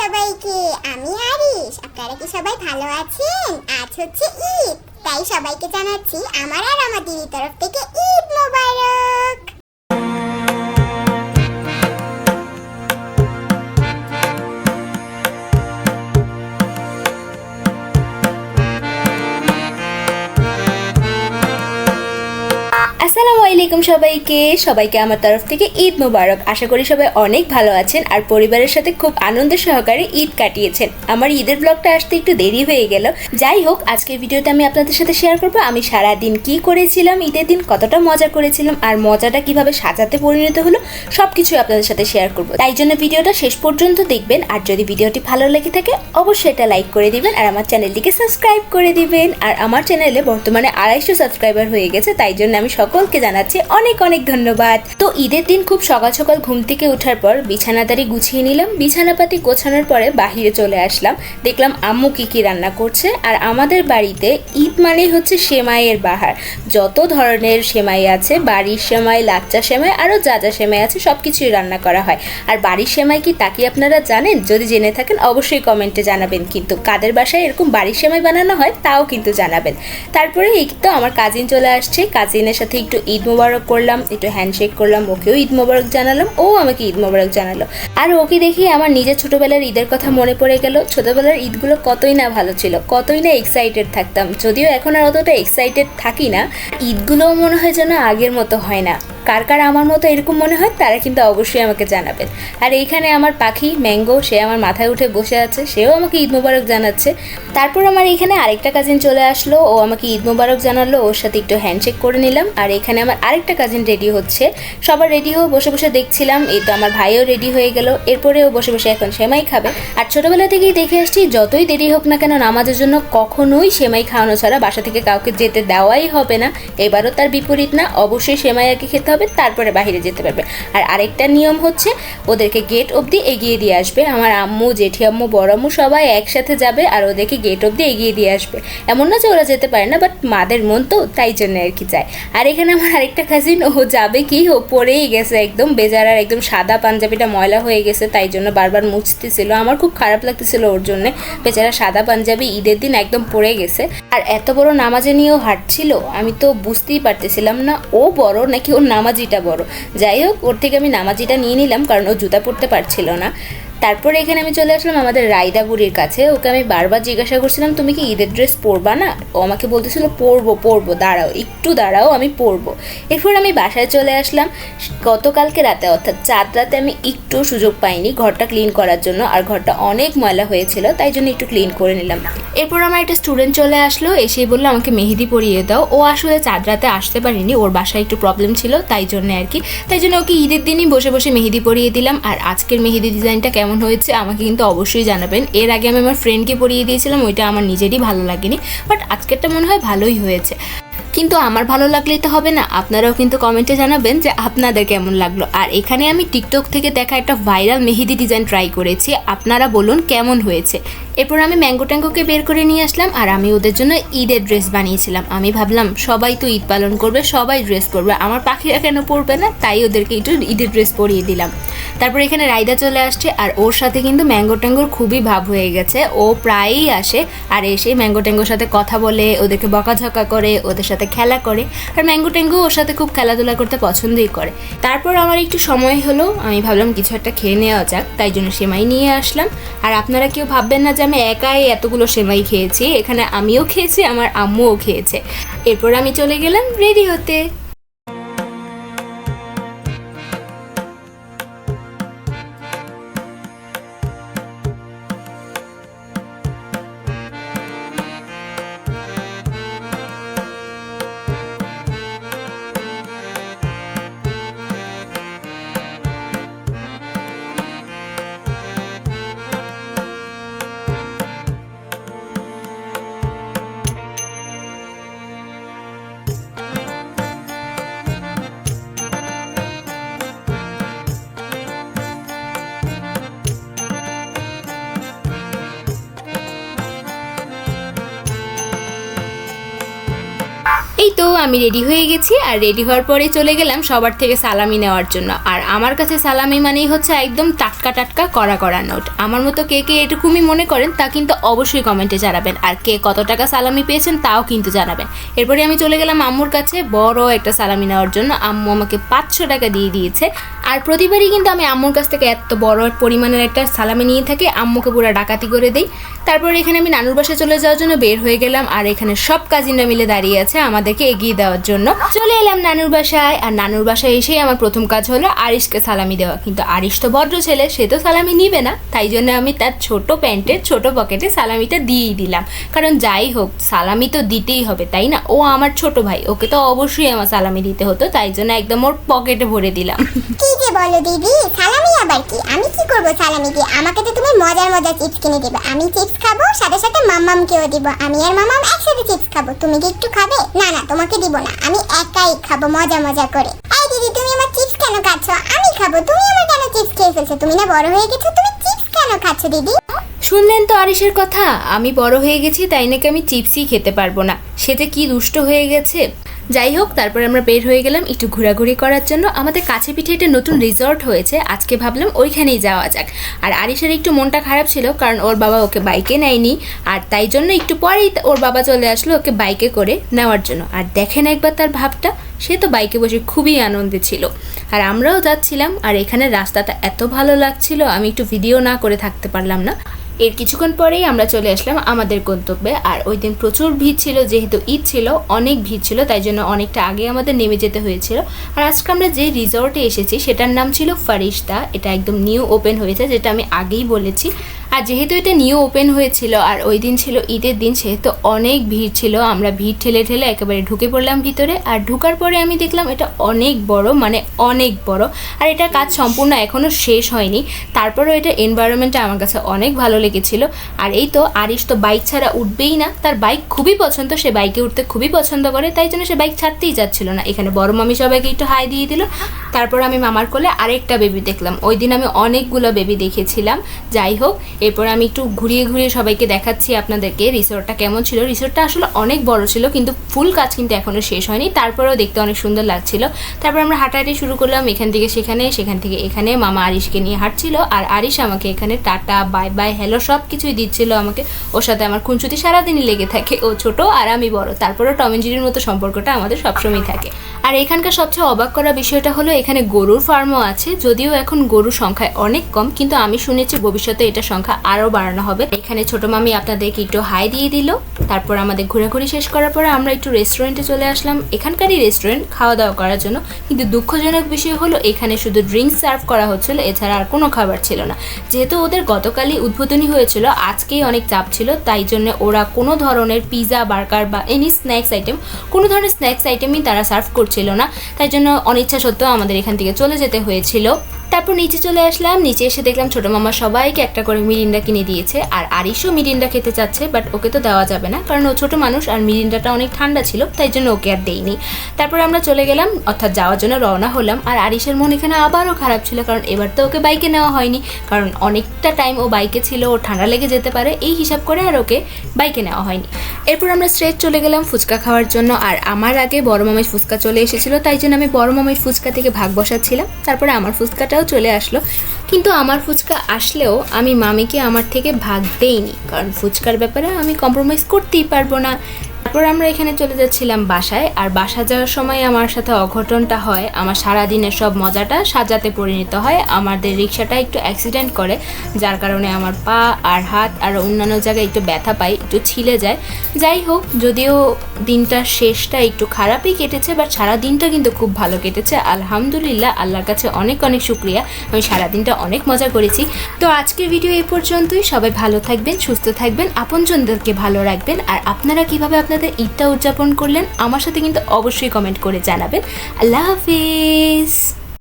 সবাইকে। আমি আরিস আপনারা কি সবাই ভালো আছেন? আজ হচ্ছে ঈদ, তাই সবাইকে জানাচ্ছি আমার আর আমার দিদির তরফ থেকে ঈদ মোবারক। আলাইকুম সবাইকে। সবাইকে আমার তরফ থেকে ঈদ মোবারক। আশা করি সবাই অনেক ভালো আছেন আর পরিবারের সাথে খুব আনন্দ সহকারে ঈদ কাটিয়েছেন। আমার ঈদের ব্লগটা আসতে একটু দেরি হয়ে গেল। যাই হোক, আজকের ভিডিওটা আমি আপনাদের সাথে শেয়ার করব। আমি সারা দিন কি করেছিলাম ঈদের দিন, কতটা মজা করেছিলাম আর মজাটা কীভাবে সাজাতে পরিণত হলো সব কিছু আপনাদের সাথে শেয়ার করব। তাই জন্য ভিডিওটা শেষ পর্যন্ত দেখবেন। আর যদি ভিডিওটি ভালো লেগে থাকে, অবশ্যই এটা লাইক করে দিবেন আর আমার চ্যানেলটিকে সাবস্ক্রাইব করে দিবেন। আর আমার চ্যানেলে বর্তমানে আড়াইশো সাবস্ক্রাইবার হয়ে গেছে, তাই জন্য আমি সকলকে জানাচ্ছি অনেক অনেক ধন্যবাদ। তো ঈদের দিন খুব সকাল সকাল ঘুম থেকে ওঠার পর বিছানাদারি গুছিয়ে নিলাম, বিছানাপাতি গোছানোর পরে বাহিরে চলে আসলাম। দেখলাম আম্মু কি কি রান্না করছে আর আমাদের বাড়িতে ঈদ মানেই হচ্ছে সেমাইয়ের বাহার। যত ধরনের সেমাই আছে, বাড়ির সেমাই, লাচ্চা সেমাই, আরও যা যা সেমাই আছে সব কিছুই রান্না করা হয়। আর বাড়ির সেমাই কি তা কি আপনারা জানেন? যদি জেনে থাকেন অবশ্যই কমেন্টে জানাবেন। কিন্তু কাদের বাসায় এরকম বাড়ির সেমাই বানানো হয়, তাও কিন্তু জানাবেন। তারপরে এই তো আমার কাজিন চলে আসছে। কাজিনের সাথে একটু ঈদ মোবারক করলাম, একটু হ্যান্ডশেক করলাম, ওকেও ঈদ মোবারক জানালাম, ও আমাকে ঈদ মোবারক জানালো। আর ওকে দেখি আমার নিজের ছোটোবেলার ঈদের কথা মনে পড়ে গেল, ছোটোবেলার ঈদগুলো কতই না ভালো ছিল, কতই না এক্সাইটেড থাকতাম, যদিও এখন আর অতটা এক্সাইটেড থাকি না, ঈদগুলোও মনে হয় যেন আগের মতো হয় না। কার কার আমার মতো এরকম মনে হয়, তারা কিন্তু অবশ্যই আমাকে জানাবেন। আর এইখানে আমার পাখি, ম্যাঙ্গো, সে আমার মাথায় উঠে বসে আছে, সেও আমাকে ঈদ মোবারক জানাচ্ছে। তারপর আমার এখানে আরেকটা কাজিন চলে আসলো, ও আমাকে ঈদ মোবারক জানালো, ওর সাথে একটু হ্যান্ডশেক করে নিলাম। আর এখানে আমার আরেকটা কাজিন রেডি হচ্ছে। সবার রেডি হয়ে বসে বসে দেখছিলাম, এই তো আমার ভাইও রেডি হয়ে গেল। এরপরে ও বসে বসে এখন সেমাই খাবে। আর ছোটবেলা থেকেই দেখে আসছি, যতই দেরি হোক না কেন নামাজের জন্য কখনোই সেমাই খাওয়ানো ছাড়া বাসা থেকে কাউকে যেতে দেওয়াই হবে না। এবারও তার বিপরীত না, অবশ্যই সেমাই আগে খেতে হবে। তারপরে বাইরে যেতে পারবে। আর আরেকটা নিয়ম হচ্ছে, ওদেরকে গেট অবধি এগিয়ে দিয়ে আসবে। আমার আম্মু জেঠি আম্মু বড় আম্মু সবাই একসাথে যাবে আর ওদেরকে গেট অবধি এগিয়ে দিয়ে আসবে। এমন না যে ওরা যেতে পারে না বাট মাদের মন তো তাই জন্য আর কি যায় আর এখানে আমার আরেকটা কাজিন ও যাবে কি? ও পরেই গেছে একদম বেজারার একদম সাদা পাঞ্জাবিটা ময়লা হয়ে গেছে, তাই জন্য বারবার মুছতেছিল। আমার খুব খারাপ লাগতেছিল ওর জন্য। বেচারা সাদা পাঞ্জাবি ঈদের দিন একদম পড়ে গেছে। আর এত বড় নামাজে নিয়েও হাঁটছিল, আমি তো বুঝতেই পারতেছিলাম না, ও বড় নাকি ওর নামাজিটা বড়। যাই হোক, ওর থেকে আমি নামাজিটা নিয়ে নিলাম, কারণ ও জুতা পরতে পারছিল না। তারপরে এখানে আমি চলে আসলাম আমাদের রায়দা বুড়ির কাছে। ওকে আমি বারবার জিজ্ঞাসা করছিলাম, তুমি কি ঈদের ড্রেস পরবা না? ও আমাকে বলতেছিল, পরবো পরবো, দাঁড়াও, একটু দাঁড়াও, আমি পরবো। এরপর আমি বাসায় চলে আসলাম। গতকালকে রাতে, অর্থাৎ চাঁদ রাতে আমি একটু সুযোগ পাইনি ঘরটা ক্লিন করার জন্য, আর ঘরটা অনেক ময়লা হয়েছিল, তাই জন্য একটু ক্লিন করে নিলাম। এরপর আমার একটা স্টুডেন্ট চলে আসলো, এসেই বলল, আমাকে মেহেদি পরিয়ে দাও। ও আসলে চাঁদ রাতে আসতে পারিনি, ওর বাসায় একটু প্রবলেম ছিল, তাই জন্য আর কি। তাই জন্য ওকে ঈদের দিনই বসে বসে মেহেদি পরিয়ে দিলাম, আর আজকের মেহেদি ডিজাইনটা কেমন হয়েছে আমাকে কিন্তু অবশ্যই জানাবেন। এর আগে আমি আমার ফ্রেন্ডকে পরিয়ে দিয়েছিলাম, ওইটা আমার নিজেরই ভালো লাগেনি বাট আজকেরটা মনে হয় ভালোই হয়েছে। কিন্তু আমার ভালো লাগলেই তো হবে না, আপনারাও কিন্তু কমেন্টে জানাবেন যে আপনাদের কেমন লাগল। আর এখানে আমি টিকটক থেকে দেখা একটা ভাইরাল মেহেদি ডিজাইন ট্রাই করেছি, আপনারা বলুন কেমন হয়েছে। এরপর আমি ম্যাঙ্গো ট্যাঙ্গোকে বের করে নিয়ে আসলাম, আর আমি ওদের জন্য ঈদের ড্রেস বানিয়েছিলাম। আমি ভাবলাম, সবাই তো ঈদ পালন করবে, সবাই ড্রেস পরবে। আমার পাখিরা কেন পরবে না? তাই ওদেরকে একটু ঈদের ড্রেস পরিয়ে দিলাম। তারপর এখানে রায়দা চলে আসছে, আর ওর সাথে কিন্তু ম্যাঙ্গো ট্যাঙ্গোর খুবই ভাব হয়ে গেছে। ও প্রায়ই আসে, আর এসে ম্যাঙ্গো ট্যাঙ্গোর সাথে কথা বলে, ওদেরকে বকাঝকা করে, ওদের সাথে খেলা করে। আর ম্যাঙ্গো ট্যাঙ্গো ওর সাথে খুব খেলাধুলা করতে পছন্দই করে। তারপর আমার একটু সময় হলো, আমি ভাবলাম কিছু একটা খেয়ে নেওয়া যাক, তাই জন্য সেমাই নিয়ে আসলাম। আর আপনারা কেউ ভাববেন না যে আমি একাই এতগুলো সেমাই খেয়েছি। এখানে আমিও খেয়েছি, আমার আম্মুও খেয়েছে। এরপর আমি চলে গেলাম রেডি হতে। এই তো, আমি রেডি হয়ে গেছি আর রেডি হওয়ার পরে চলে গেলাম সবার থেকে সালামি নেওয়ার জন্য। আর আমার কাছে সালামি মানেই হচ্ছে একদম টাটকা টাটকা করা করা নোট। আমার মতো কে কে এটুকুমি মনে করেন তা কিন্তু অবশ্যই কমেন্টে জানাবেন। আর কে কত টাকা সালামি পেয়েছেন তাও কিন্তু জানাবেন। এরপরে আমি চলে গেলাম আম্মুর কাছে বড় একটা সালামি নেওয়ার জন্য। আম্মু আমাকে পাঁচশো টাকা দিয়ে দিয়েছে। আর প্রতিবারই কিন্তু আমি আম্মুর কাছ থেকে এত বড় পরিমাণের একটা সালামি নিয়ে থাকি, আম্মুকে পুরো ডাকাতি করে দিই। তারপর এখানে আমি নানুর বাসায় চলে যাওয়ার জন্য বের হয়ে গেলাম আর এখানে সব কাজিনরা মিলে দাঁড়িয়ে আছে আমাদেরকে এগিয়ে দেওয়ার জন্য। চলে এলাম নানুর বাসায় আর নানুর বাসায় এসেই আমার প্রথম কাজ হলো আরিশকে সালামি দেওয়া। কিন্তু আরিশ তো ভদ্র ছেলে, সে তো সালামি নিবে না। তাই জন্য আমি তার ছোট প্যান্টের ছোট পকেটে সালামিটা দিয়েই দিলাম। কারণ যাই হোক, সালামি তো দিতেই হবে, তাই না? ও আমার ছোট ভাই, ওকে তো অবশ্যই আমার সালামি দিতে হতো, তাই জন্য একদম ওর পকেটে ভরে দিলাম। যে বলো দিদি, সালামি আবার কি? আমি কি করব সালামি দিয়ে? আমাকে তো তুমি মজার মজার চিপস কিনে দেবে। আমি চিপস খাব, সাথে সাথে মাম্মামকেও দিব। আমি আর মাম্মাম একসাথে চিপস খাব। তুমি কি একটু খাবে? না না, তোমাকে দিব না। আমি একাই খাব মজা মজা করে। এই দিদি, তুমি আমার চিপস কেন খাচ্ছ? আমি খাব। তুমি আমার কেন চিপস খেয়ে ফেলছো? তুমি না বড় হয়ে গেছো, তুমি চিপস কেন খাচ্ছ দিদি? শুনলেন তো আরিসের কথা? আমি বড় হয়ে গেছি, তাই নাকি আমি চিপসই খেতে পারব না? সে যে কি দুষ্ট হয়ে গেছে? যাই হোক তারপরে আমরা বের হয়ে গেলাম একটু ঘোরাঘুরি করার জন্য। আমাদের কাছে পিঠে একটা নতুন রিসর্ট হয়েছে, আজকে ভাবলাম ওইখানেই যাওয়া যাক। আর আরিসের একটু মনটা খারাপ ছিল, কারণ ওর বাবা ওকে বাইকে নেয়নি, আর তাই জন্য একটু পরেই ওর বাবা চলে আসলো ওকে বাইকে করে নেওয়ার জন্য। আর দেখেন একবার তার ভাবটা, সে তো বাইকে বসে খুবই আনন্দে ছিল। আর আমরাও যাচ্ছিলাম, আর এখানে রাস্তাটা এত ভালো লাগছিল, আমি একটু ভিডিও না করে থাকতে পারলাম না। এর কিছুক্ষণ পরেই আমরা চলে আসলাম আমাদের গন্তব্যে। আর ওই দিন প্রচুর ভিড় ছিল, যেহেতু ঈদ ছিল, অনেক ভিড় ছিল, তাই জন্য অনেকটা আগে আমাদের নেমে যেতে হয়েছিল। আর আজকে আমরা যে রিসর্টে এসেছি, সেটার নাম ছিল ফারিস্তা। এটা একদম নিউ ওপেন হয়েছে, যেটা আমি আগেই বলেছি। আর যেহেতু এটা নিউ ওপেন হয়েছিল আর ওই দিন ছিল ঈদের দিন, সেহেতু অনেক ভিড় ছিল। আমরা ভিড় ঠেলে ঠেলে একেবারে ঢুকে পড়লাম ভিতরে। আর ঢুকার পরে আমি দেখলাম এটা অনেক বড় মানে অনেক বড়। আর এটার কাজ সম্পূর্ণ এখনও শেষ হয়নি। তারপরেও এটা এনভায়রনমেন্টটা আমার কাছে অনেক ভালো লেগেছিল। আর এই তো আরিশ তো বাইক ছাড়া উঠবেই না। তার বাইক খুবই পছন্দ। সে বাইকে উঠতে খুবই পছন্দ করে। তাই জন্য সে বাইক ছাড়তেই যাচ্ছিল না। এখানে বড় মামি সবাইকে একটু হাই দিয়ে দিল। তারপর আমি মামার কোলে আরেকটা বেবি দেখলাম। ওই দিন আমি অনেকগুলো বেবি দেখেছিলাম। যাই হোক এরপর আমি একটু ঘুরিয়ে ঘুরিয়ে সবাইকে দেখাচ্ছি আপনাদেরকে রিসোর্টটা কেমন ছিল। রিসোর্টটা আসলে অনেক বড় ছিল, কিন্তু ফুল কাজ কিন্তু এখনও শেষ হয়নি। তারপরেও দেখতে অনেক সুন্দর লাগছিল। তারপর আমরা হাঁটাহাঁটি শুরু করলাম এখান থেকে সেখানে, সেখান থেকে এখানে। মামা আরিশকে নিয়ে হাঁটছিল আর আরিশ আমাকে এখানে টাটা, বাই বাই, হ্যালো সব কিছুই দিচ্ছিল আমাকে। ওর সাথে আমার খুনছুতি সারাদিনই লেগে থাকে। ও ছোট আর আমি বড়। তারপরেও টম এন্ড জেরির মতো সম্পর্কটা আমাদের সবসময় থাকে। আর এখানকার সবচেয়ে অবাক করা বিষয়টা হলো, এখানে গরুর ফার্মও আছে। যদিও এখন গরুর সংখ্যায় অনেক কম, কিন্তু আমি শুনেছি ভবিষ্যতে এটা সংখ্যা আরও বাড়ানো হবে। এখানে ছোট মামি আপনাদেরকে একটু হাই দিয়ে দিল। তারপর আমাদের ঘোরাঘুরি শেষ করার পরে আমরা একটু রেস্টুরেন্টে চলে আসলাম। এখানকারই রেস্টুরেন্ট খাওয়া দাওয়া করার জন্য। কিন্তু দুঃখজনক বিষয় হলো, এখানে শুধু ড্রিঙ্কস সার্ভ করা হচ্ছিল, এছাড়া আর কোনো খাবার ছিল না। যেহেতু ওদের গতকালই উদ্বোধনী হয়েছিল, আজকেই অনেক চাপ ছিল, তাই জন্য ওরা কোনো ধরনের পিৎজা বার্গার বা এনি স্ন্যাক্স আইটেম কোনো ধরনের স্ন্যাক্স আইটেমই তারা সার্ভ করছিল না। তাই জন্য অনিচ্ছা সত্ত্বেও আমাদের এখান থেকে চলে যেতে হয়েছিল। তারপর নিচে চলে আসলাম। নিচে এসে দেখলাম ছোটো মামা সবাইকে একটা করে মিরিন্ডা কিনে দিয়েছে। আর আরিশও মিরিন্ডা খেতে চাচ্ছে বাট ওকে তো দেওয়া যাবে না, কারণ ও ছোটো মানুষ আর মিরিন্ডাটা অনেক ঠান্ডা ছিল, তাই জন্য ওকে আর দেইনি। তারপর আমরা চলে গেলাম, অর্থাৎ যাওয়ার জন্য রওনা হলাম। আর আরিশের মন এখানে আবারও খারাপ ছিল, কারণ এবার তো ওকে বাইকে নেওয়া হয়নি, কারণ অনেকটা টাইম ও বাইকে ছিল, ও ঠান্ডা লেগে যেতে পারে, এই হিসাব করে আর ওকে বাইকে নেওয়া হয়নি। এরপর আমরা স্ট্রেট চলে গেলাম ফুচকা খাওয়ার জন্য। আর আমার আগে বড় মামের ফুচকা চলে এসেছিল, তাই জন্য আমি বড় মামের ফুচকা থেকে ভাগ বসাচ্ছিলাম। তারপরে আমার ফুচকাটাও চলে আসলো। কিন্তু আমার ফুচকা আসলেও আমি মামিকে আমার থেকে ভাগ দেইনি। কারণ ফুচকার ব্যাপারে আমি কম্প্রোমাইজ করতেই পারব না। তারপর আমরা এখানে চলে যাচ্ছিলাম বাসায়, আর বাসা যাওয়ার সময় আমার সাথে অঘটনটা হয়। আমার সারাদিনের সব মজাটা সাজাতে পরিণত হয়। আমাদের রিক্সাটা একটু অ্যাক্সিডেন্ট করে, যার কারণে আমার পা আর হাত আর অন্যান্য জায়গায় একটু ব্যথা পাই একটু ছিলে যায়। যাই হোক, যদিও দিনটার শেষটা একটু খারাপই কেটেছে বাট সারা দিনটা কিন্তু খুব ভালো কেটেছে। আলহামদুলিল্লাহ, আল্লাহর কাছে অনেক অনেক শুক্রিয়া। আমি সারা দিনটা অনেক মজা করেছি। তো আজকের ভিডিও এই পর্যন্তই। সবাই ভালো থাকবেন, সুস্থ থাকবেন। আপনজনদেরকে ভালো রাখবেন। আর আপনারা কীভাবে আপনাদের ঈদটা উদযাপন করলেন আমার সাথে কিন্তু অবশ্যই কমেন্ট করে জানাবেন। আল্লাহ হাফিজ।